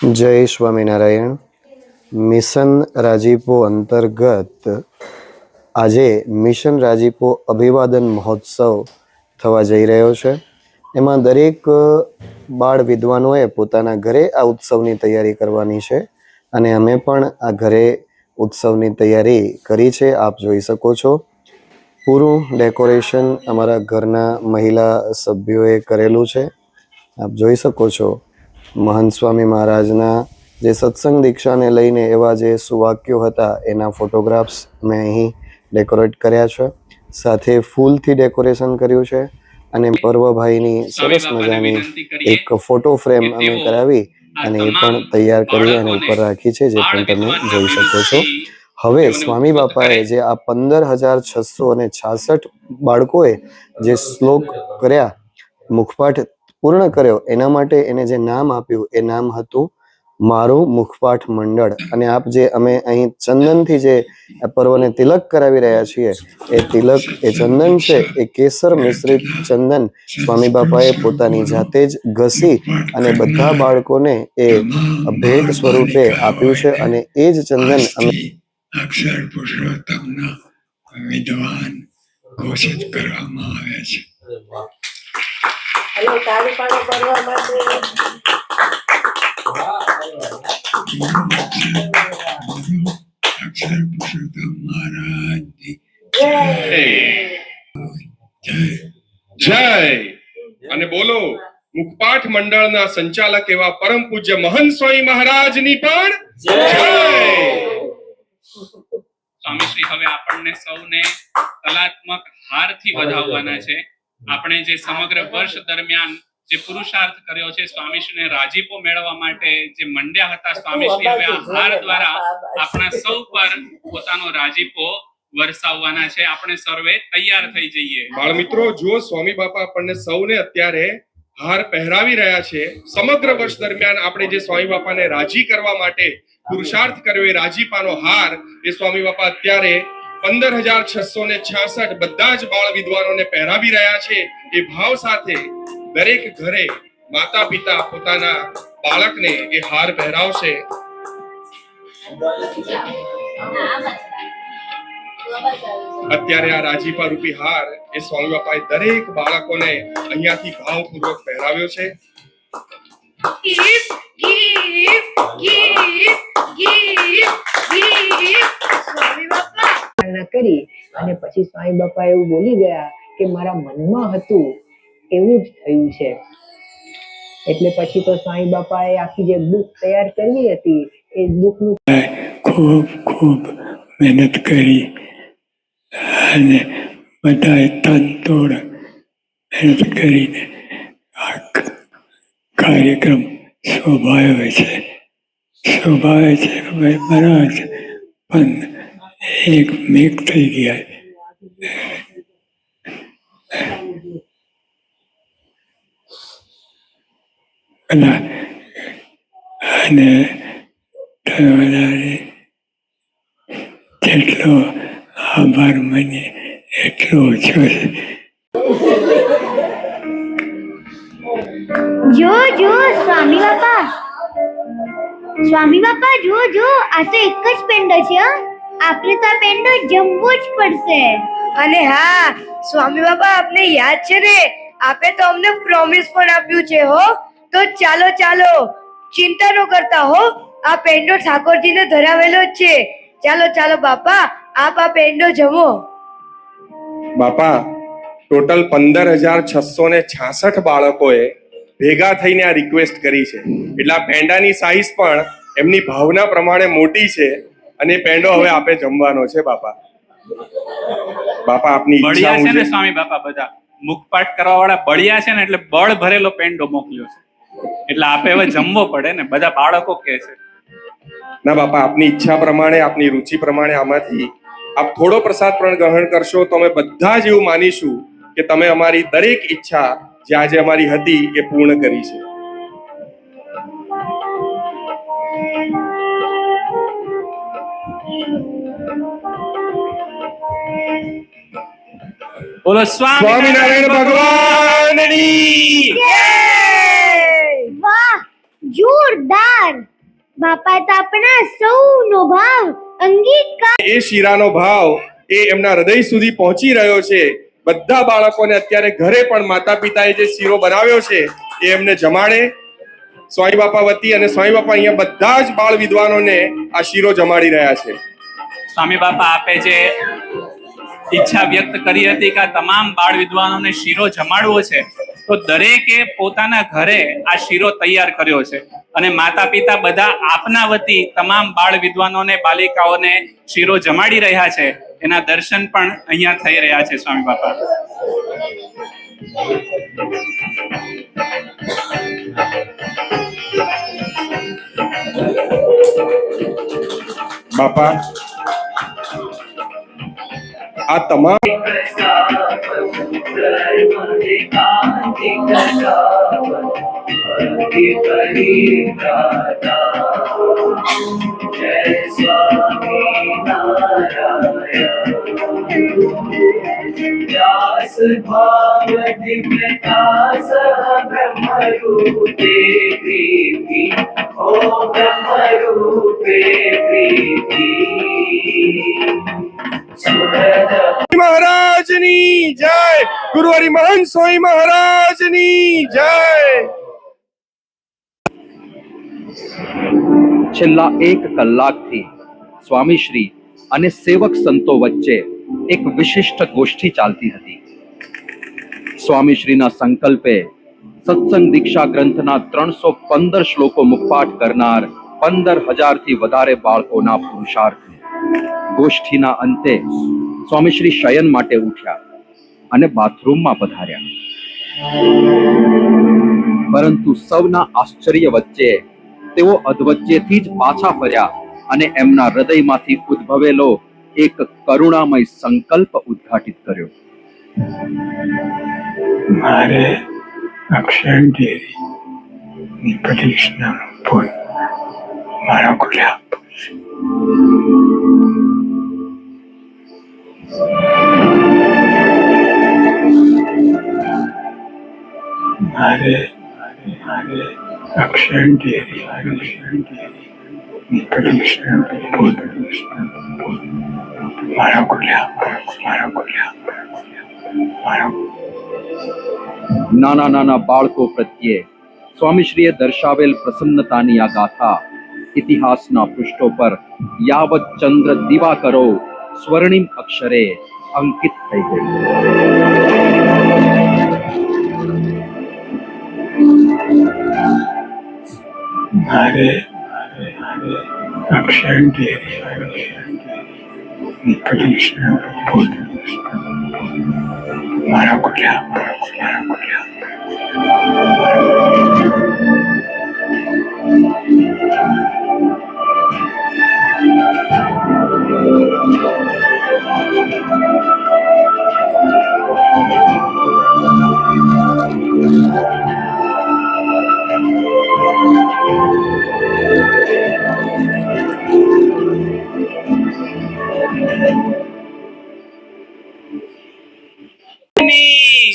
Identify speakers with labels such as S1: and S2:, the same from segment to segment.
S1: જય સ્વામિનારાયણ. મિશન રાજીપો અંતર્ગત આજે મિશન રાજીપો અભિવાદન મહોત્સવ થવા જઈ રહ્યો છે. એમાં દરેક બાળ વિદ્વાનોએ પોતાના ઘરે આ ઉત્સવની તૈયારી કરવાની છે અને અમે પણ આ ઘરે ઉત્સવની તૈયારી કરી છે, આપ જોઈ શકો છો. પૂરું ડેકોરેશન અમારા ઘરના મહિલા સભ્યોએ કરેલું છે. આપ જોઈ શકો છો. મહંત સ્વામી મહારાજના જે સત્સંગ દીક્ષાને લઈને એવા જે સુવાક્યો હતા એના ફોટોગ્રાફ્સ મેં અહીં ડેકોરેટ કર્યા છે. સાથે ફૂલથી ડેકોરેશન કર્યું છે અને પર્વભાઈની સરસ મજાની એક ફોટો ફ્રેમ અમે કરાવી અને એ પણ તૈયાર કરી અને ઉપર રાખી છે જે પણ તમે જોઈ શકો છો. હવે સ્વામી બાપાએ જે આ પંદર હજાર છસો અને છાસઠ બાળકોએ જે શ્લોક કર્યા મુખપાઠ પૂર્ણ કર્યો. એના માટે એને જે નામ આપ્યું, એ નામ હતું મારું મુખપાઠ મંડળ. અને આપ જે અમે અહીં ચંદનથી જે પર્વને તિલક કરાવી રહ્યા છીએ, એ તિલક, એ ચંદન છે, એ કેસર મિશ્રિત ચંદન સ્વામી બાપાએ પોતાની જાતે જ ઘસી અને બધા બાળકોને એ ભેટ સ્વરૂપે આપ્યું છે અને એ જ ચંદન અમે
S2: અક્ષર પુરુષોત્તમના વિદ્વાન ઘોષિત કરવામાં આવે છે.
S3: માટે. જય.
S4: અને બોલો મુખપાઠ મંડળના સંચાલક એવા પરમ પૂજ્ય મહંત સ્વામી મહારાજની પણ જય.
S5: સ્વામીશ્રી હવે આપણને સૌને કલાત્મક હારથી વધાવવાના છે. આપણે જે સમગ્ર વર્ષ દરમિયાન જે પુરુષાર્થ કર્યો છે સ્વામીશ્રીને રાજીપો મેળવવા માટે જે મંડ્યા હતા સ્વામીશ્રી હવે આહાર દ્વારા આપણા સૌ પર પોતાનો રાજીપો વરસાવવાના છે. આપણે સર્વે તૈયાર થઈ જઈએ.
S4: બાળ મિત્રો જો સ્વામી બાપા આપણને સૌને અત્યારે હાર પહેરાવી રહ્યા છે. સમગ્ર વર્ષ દરમિયાન આપણે જે સ્વામી બાપાને રાજી કરવા માટે પુરુષાર્થ કર્યો એ રાજીપાનો હાર એ સ્વામી બાપા અત્યારે પંદર હજાર છસો ને છાસઠ બધા જ બાળ વિદ્વાનોને પહેરાવી રહ્યા છે એ ભાવ સાથે દરેક ઘરે માતા પિતા પોતાના બાળકને એ હાર પહેરાવશે. અત્યારે આ રાજીપા રૂપી હાર એ સ્વામી બાપાએ દરેક બાળકોને અહીંયાથી ભાવપૂર્વક પહેરાવ્યો છે.
S6: સ્વામી બાપા
S3: પ્રાર્થના કરી અને પછી સ્વામી બાપા એવું બોલી ગયા કે મારા મનમાં હતું એવું જ થયું છે. એટલે પછી તો સ્વામી બાપાએ આખી જે બુક તૈયાર કરી હતી, એ બુકનું
S2: ખૂબ ખૂબ મહેનત કરી અને બધાએ તનતોડ મહેનત કરીને આ કાર્યક્રમ શોભાયો છે. શોભાવે છે બરાબર પણ એક મેક થઈ ગયા. અને અને તમારે જેટલો આભાર મને, એટલો ઓછો છે.
S6: જો જો, સ્વામી બાપા. સ્વામી બાપા, જો જો, આ તો એક જ પેંડો છે, હં? આપણે તો આ જમવું જમવો જ પડશે.
S7: અને હા સ્વામી બાબા આપને યાદ છે ને? આપે તો અમને પ્રોમિસ પણ આપ્યું છે હો? તો ચાલો ચાલો. ચિંતા ન કરતા હો? આ પેંડો ઠાકોરજીને ધરાવેલો જ છે. ચાલો ચાલો બાપા આપ આ પેંડો જમો.
S4: બાપા ટોટલ પંદર હજાર છસો ને છાસઠ બાળકોએ ભેગા થઈને આ રિક્વેસ્ટ કરી છે. એટલે આ પેંડાની સાઈઝ પણ એમની ભાવના પ્રમાણે મોટી છે. અને એ પેંડો હવે આપે જમવાનો છે બાપા. બાપા આપની ઈચ્છા
S5: છે ને સ્વામી બાપા બધા? મુખપાઠ કરવા વાળા બળિયા છે ને એટલે બળ ભરેલો પેંડો મોકલ્યો છે. એટલે આપે હવે જમવો પડે ને બધા બાળકો કે છે.
S4: ના બાપા આપની ઈચ્છા પ્રમાણે આપની રુચિ પ્રમાણે આમાંથી આપ થોડો પ્રસાદ પણ ગ્રહણ કરશો તો અમે બધા જ એવું માનીશું કે તમે અમારી દરેક ઈચ્છા જે આજે અમારી હતી એ પૂર્ણ કરી છે.
S5: બોલો
S4: સ્વામિનારાયણ ભગવાનની.
S6: વાહ જોરદાર. બાપા તો આપણા સૌનો ભાવ અંગીકાર
S4: એ શીરાનો ભાવ એ એમના હૃદય સુધી પહોંચી રહ્યો છે. બધા બાળકોને અત્યારે ઘરે પણ માતા પિતાએ જે શીરો બનાવ્યો છે એ એમને જમાડે. સ્વામી બાપા વતી અને સ્વામી બાપા અહીંયા બધા જ બાળ વિદ્વાનોને આ શીરો જમાડી રહ્યા છે.
S5: સ્વામી બાપા આપે જે ઈચ્છા વ્યક્ત કરી હતી કે તમામ બાળ વિદ્વાનોને શીરો જમાડવો છે. તો દરેકે પોતાના ઘરે આ શીરો તૈયાર કર્યો છે. અને માતા પિતા બધા આપના વતી તમામ બાળ વિદ્વાનોને, બાલિકાઓને શીરો જમાડી રહ્યા છે. એના દર્શન પણ અહીંયા થઈ રહ્યા છે, સ્વામી બાપા.
S4: બાપા આ તમામ
S8: व्यास भाव दिव्यता सह ब्रह्मरूपे प्रीति ओ ब्रह्मरूपे
S4: ગુરુ હરિમહંત સ્વામી મહારાજની જય.
S9: છેલ્લા એક કલાકથી સ્વામીશ્રી અને સેવક સંતો વચ્ચે એક વિશિષ્ટ ગોષ્ઠી ચાલતી હતી. સ્વામીશ્રીના સંકલ્પે સત્સંગ દીક્ષા ગ્રંથના ત્રણસો પંદર શ્લોકો મુખપાઠ કરનાર પંદર હજારથી વધારે બાળકોના પુરુષાર્થ ગોષ્ઠીના અંતે સ્વામીશ્રી શયન માટે ઉઠ્યા. અને બાથરૂમમાં પધાર્યા. પરંતુ સૌના આશ્ચર્ય વચ્ચે તેઓ અધવચ્ચેથી જ પાછા ફર્યા અને એમના હૃદયમાંથી ઉદ્ભવેલો એક કરુણામય સંકલ્પ ઉદ્ઘાટિત કર્યો.
S2: મારે અક્ષર દેવી પ્રતિષ્ઠાનું ફૂલ મારા ગુલાબ મારે મારે અક્ષર ડેરી અક્ષર ડેરી પ્રતિષ્ઠાનું ફૂલ મારા ગુલાબ મારા ગુલાબ મારા
S9: નાના નાના બાળકો પ્રત્યે સ્વામીશ્રીએ દર્શાવેલ પ્રસન્નતાની આ ગાથા ઇતિહાસના પૃષ્ઠો પર યાવત ચંદ્ર દિવાકરો સ્વર્ણિમ અક્ષરે અંકિત થઈ ગઈ
S2: મારે મારે મારે અક્ષર ડેરી અક્ષર ડેરી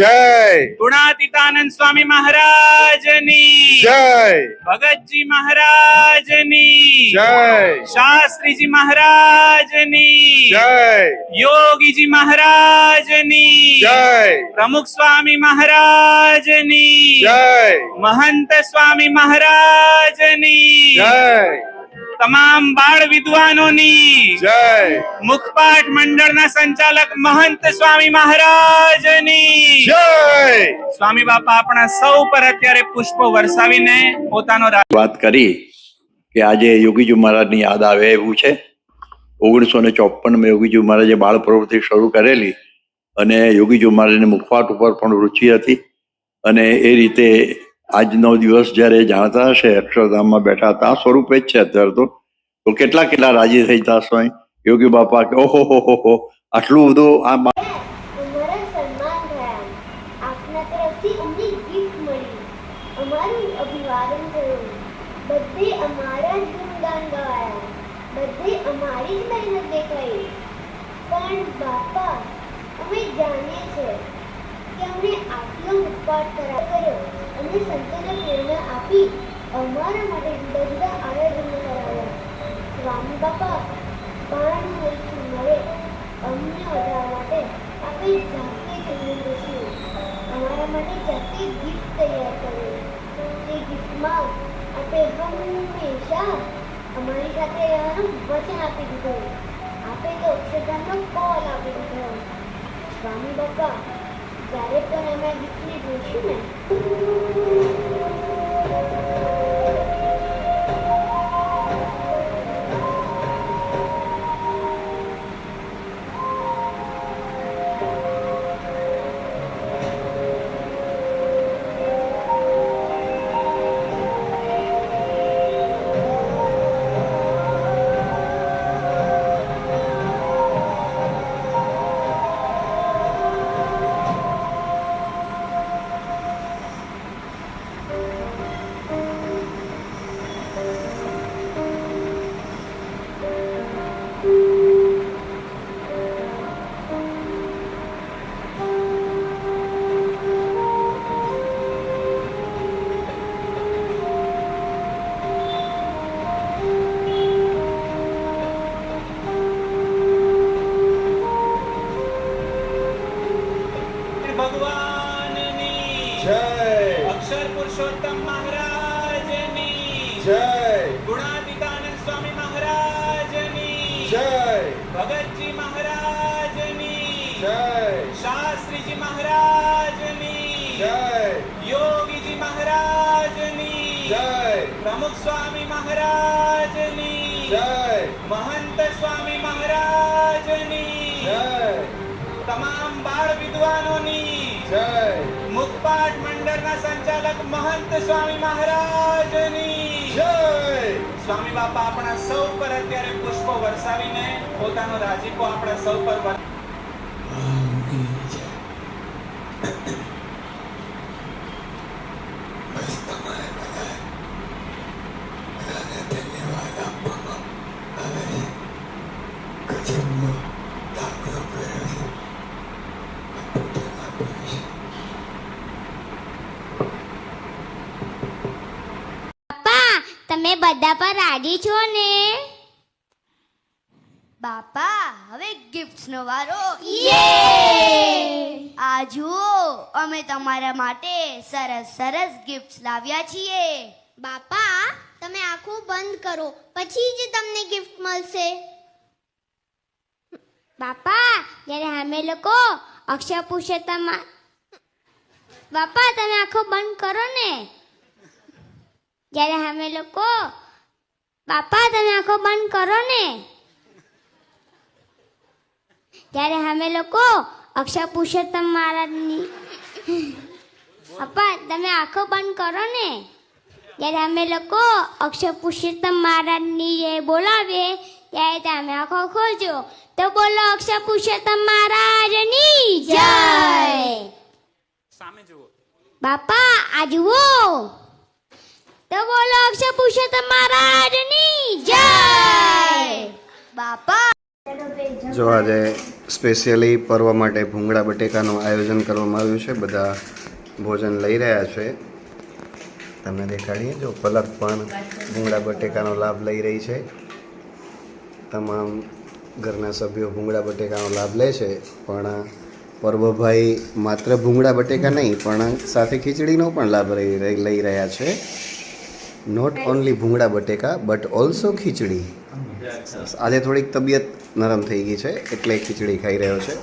S4: જય.
S5: ગુણાતીતાનંદ સ્વામી મહારાજની.
S4: જય.
S5: ભગતજી મહારાજની.
S4: જય.
S5: શાસ્ત્રીજી મહારાજની.
S4: જય.
S5: યોગીજી મહારાજની.
S4: જય.
S5: પ્રમુખ સ્વામી મહારાજની.
S4: જય.
S5: મહંત સ્વામી મહારાજની.
S4: જય.
S5: તમામ બાળ વિદ્વાનોની
S4: જય.
S5: મુખપાઠ મંડળના સંચાલક મહંત સ્વામી મહારાજની
S4: જય.
S5: સ્વામી બાપા આપણા સૌ પર અત્યારે પુષ્પો વરસાવીને પોતાનો
S10: વાત કરી કે આજે યોગીજી મહારાજની યાદ આવે એવું છે. ઓગણીસો ને ચોપનમાં યોગીજી મહારાજે બાળ પ્રવૃત્તિ શરૂ કરેલી અને યોગીજી મહારાજને મુખવાટ ઉપર પણ રુચિ હતી અને એ રીતે આજનો દિવસ જ્યારે જાણતા હશે, અક્ષરધામમાં બેઠા હતા, સ્વરૂપે જ છે અત્યારે તો. તો કેટલા કેટલા રાજી થઈ જતા સ્વાય યોગી બાપા, કે ઓહો, હો હો હો, આટલું બધું આ
S6: અમારા જ મહેનત દેખાઈ. પણ બાપા, અમે જાણીએ છીએ કે અમને આટલો ઉપકાર કરા કર્યો. અને સંતોને પ્રેરણા આપી અમારા માટે જુદા જુદા આયોજનો કરાવ્યા. સ્વામી બાપા પાણી મળે અમને વધારવા માટે આપણે જાતે જન્મ લઈશું અમારા માટે જાતે ગીત તૈયાર કર્યું તે ગીતમાં આપણે હંમેશા અમારી સાથે રહેવાનું વચન આપી દીધું. આપે તો અક્ષરધામનો કોલ આપી દીધો. સ્વામી બાપા જ્યારે પણ અમે આ ગીતને
S5: શાસ્ત્રીજી મહારાજની
S11: જય
S5: યોગીજી મહારાજની
S11: જય
S5: પ્રમુખ સ્વામી મહારાજની
S11: જય
S5: મહંત સ્વામી મહારાજની
S11: જય
S5: તમામ બાળ વિદ્વાનોની
S11: જય
S5: મુખપાટ મંડળના સંચાલક મહંત સ્વામી મહારાજની
S11: જય
S5: સ્વામી બાપા આપણા સૌ પર અત્યારે પુષ્પો વરસાવીને પોતાનો રાજીપો આપણા સૌ પર વર-
S6: પપ્પા તમે બધા પર રાજી છો ને?
S12: બાપા હવે ગિફ્ટ્સ નો વારો. આ જુઓ અમે તમારા માટે સરસ સરસ ગિફ્ટ્સ લાવ્યા છીએ.
S6: બાપા તમે આંખો બંધ કરો પછી જ તમને ગિફ્ટ મળશે. બાપા જ્યારે અમે લોકો અક્ષય પુરુષોત્તમ બાપા તમે આંખો બંધ કરો ને. જ્યારે અમે લોકો બાપા તમે આંખો બંધ કરો ને. જ્યારે અમે લોકો અક્ષર પુરુષોત્તમ મહારાજની પપ્પા તમે આંખો બંધ કરો ને. ત્યારે અમે લોકો અક્ષર પુરુષોત્તમ મહારાજની એ બોલાવીએ. ત્યારે તમે આંખો ખોલજો. તો બોલો અક્ષર પુરુષોત્તમ મહારાજની જય.
S5: સામે જુઓ.
S6: બાપા આ જુઓ. તો બોલો અક્ષર પુરુષોત્તમ મહારાજની જય.
S12: બાપા.
S11: જો આજે સ્પેશિયલી પર્વ માટે ભૂંગળા બટેકાનું આયોજન કરવામાં આવ્યું છે બધા ભોજન લઈ રહ્યા છે. તમને દેખાડીએ જો પલક પણ ભૂંગળા બટેકાનો લાભ લઈ રહી છે. તમામ ઘરના સભ્યો ભૂંગળા બટેકાનો લાભ લે છે પણ પર્વભાઈ માત્ર ભૂંગળા બટેકા નહીં પણ સાથે ખીચડીનો પણ લાભ લઈ રહ્યા છે. નોટ ઓનલી ભૂંગળા બટેકા બટ ઓલ્સો ખીચડી. આજે થોડીક તબિયત નરમ થઈ ગઈ છે એટલે ખીચડી ખાઈ રહ્યો છે.